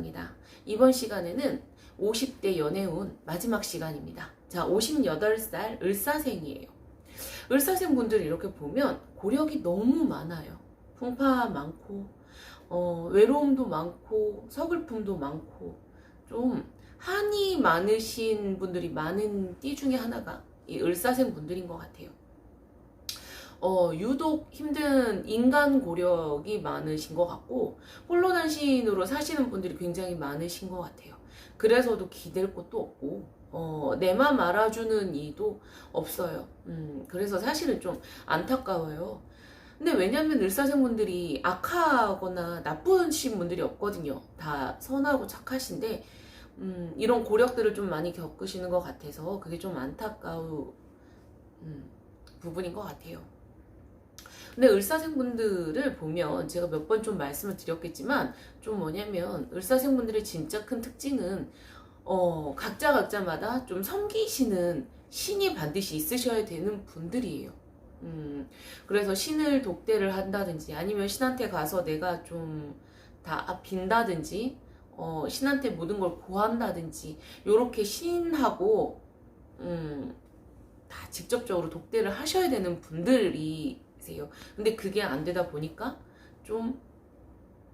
시간입니다. 이번 시간에는 50대 연애운 마지막 시간입니다. 자, 58살 을사생이에요. 을사생 분들 이렇게 보면 고력이 너무 많아요. 풍파 많고, 어, 외로움도 많고, 서글픔도 많고, 좀 한이 많으신 분들이 많은 띠 중에 하나가 이 을사생 분들인 것 같아요. 어, 유독 힘든 인간 고력이 많으신 것 같고, 홀로 단신으로 사시는 분들이 굉장히 많으신 것 같아요. 그래서도 기댈 곳도 없고, 어, 내맘 알아주는 이도 없어요. 음, 그래서 사실은 좀 안타까워요. 근데 왜냐면 을사생분들이 악하거나 나쁘신 분들이 없거든요. 다 선하고 착하신데, 음, 이런 고력들을 좀 많이 겪으시는 것 같아서 그게 좀 안타까운 음, 부분인 것 같아요. 근데 을사생분들을 보면 제가 몇 번 좀 말씀을 드렸겠지만 좀 뭐냐면 을사생분들의 진짜 큰 특징은 어, 각자 각자마다 좀 섬기시는 신이 반드시 있으셔야 되는 분들이에요. 음, 그래서 신을 독대를 한다든지 아니면 신한테 가서 내가 좀 다 빈다든지 어, 신한테 모든 걸 고한다든지 요렇게 신하고 음, 다 직접적으로 독대를 하셔야 되는 분들이 세요. 근데 그게 안 되다 보니까 좀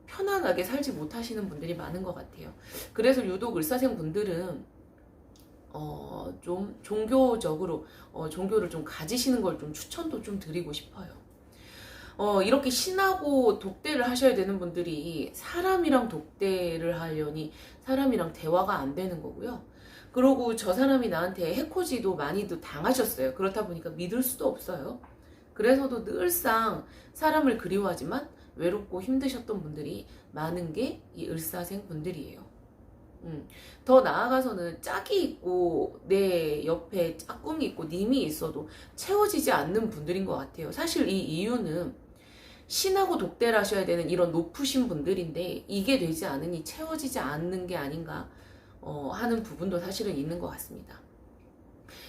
편안하게 살지 못하시는 분들이 많은 것 같아요. 그래서 유독 을사생 분들은 어, 좀 종교적으로 어, 종교를 좀 가지시는 걸 좀 추천도 좀 드리고 싶어요. 어, 이렇게 신하고 독대를 하셔야 되는 분들이 사람이랑 독대를 하려니 사람이랑 대화가 안 되는 거고요. 그러고 저 사람이 나한테 해코지도 많이도 당하셨어요. 그렇다 보니까 믿을 수도 없어요. 그래서도 늘상 사람을 그리워하지만 외롭고 힘드셨던 분들이 많은 게 이 을사생 분들이에요. 음, 더 나아가서는 짝이 있고 내 옆에 짝꿍이 있고 님이 있어도 채워지지 않는 분들인 것 같아요. 사실 이 이유는 신하고 독대를 하셔야 되는 이런 높으신 분들인데 이게 되지 않으니 채워지지 않는 게 아닌가 어, 하는 부분도 사실은 있는 것 같습니다.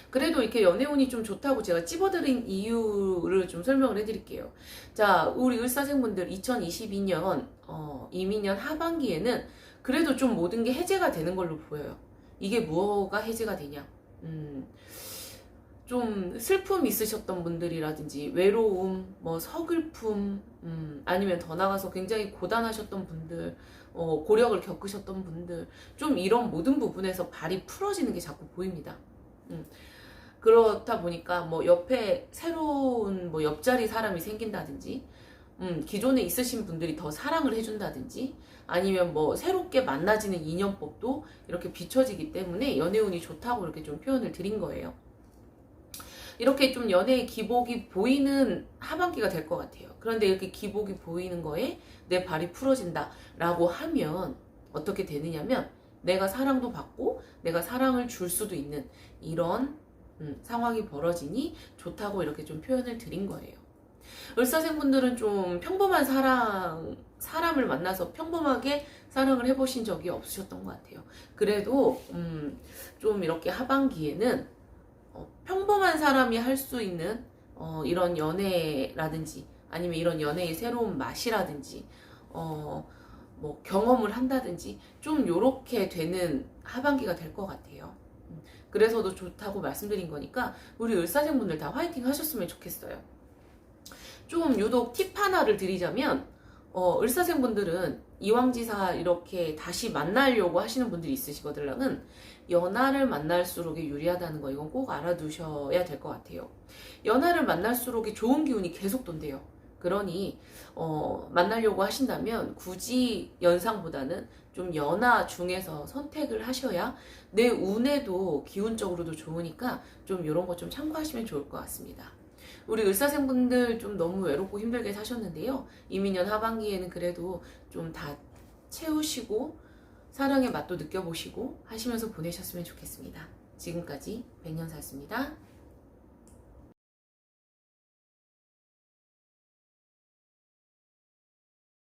그래도 이렇게 연애운이 좀 좋다고 제가 찝어드린 이유 를 좀 설명을 해드릴게요. 자, 우리 을사생분들 2022년 어, 이민년 하반기에는 그래도 좀 모든 게 해제가 되는 걸로 보여요. 이게 뭐가 해제가 되냐? 음, 좀 슬픔 있으셨던 분들이라든지 외로움, 뭐 서글픔, 음, 아니면 더 나가서 굉장히 고단하셨던 분들, 어, 고력을 겪으셨던 분들, 좀 이런 모든 부분에서 발이 풀어지는 게 자꾸 보입니다. 음. 그렇다 보니까 뭐 옆에 새로운 뭐 옆자리 사람이 생긴다든지, 음, 기존에 있으신 분들이 더 사랑을 해준다든지, 아니면 뭐 새롭게 만나지는 인연법도 이렇게 비춰지기 때문에 연애운이 좋다고 이렇게 좀 표현을 드린 거예요. 이렇게 좀 연애의 기복이 보이는 하반기가 될 것 같아요. 그런데 이렇게 기복이 보이는 거에 내 발이 풀어진다 라고 하면 어떻게 되느냐면 내가 사랑도 받고 내가 사랑을 줄 수도 있는 이런 음, 상황이 벌어지니 좋다고 이렇게 좀 표현을 드린 거예요. 을사생분들은 좀 평범한 사랑, 사람을 만나서 평범하게 사랑을 해보신 적이 없으셨던 것 같아요. 그래도, 음, 좀 이렇게 하반기에는 어, 평범한 사람이 할 수 있는 어, 이런 연애라든지 아니면 이런 연애의 새로운 맛이라든지 어, 뭐 경험을 한다든지 좀 요렇게 되는 하반기가 될 것 같아요. 음, 그래서 도 좋다고 말씀드린 거니까 우리 을사생분들 다 화이팅 하셨으면 좋겠어요. 좀 유독 팁 하나를 드리자면 어, 을사생분들은 이왕지사 이렇게 다시 만나려고 하시는 분들이 있으시거든요. 연하를 만날수록 유리하다는 거 이건 꼭 알아두셔야 될 것 같아요. 연하를 만날수록 좋은 기운이 계속 돈대요. 그러니 어, 만나려고 하신다면 굳이 연상보다는 좀 연하 중에서 선택을 하셔야 내 운에도 기운적으로도 좋으니까 좀 이런 거 좀 참고하시면 좋을 것 같습니다. 우리 을사생분들 좀 너무 외롭고 힘들게 사셨는데요. 이민년 하반기에는 그래도 좀 다 채우시고 사랑의 맛도 느껴보시고 하시면서 보내셨으면 좋겠습니다. 지금까지 백년사였습니다.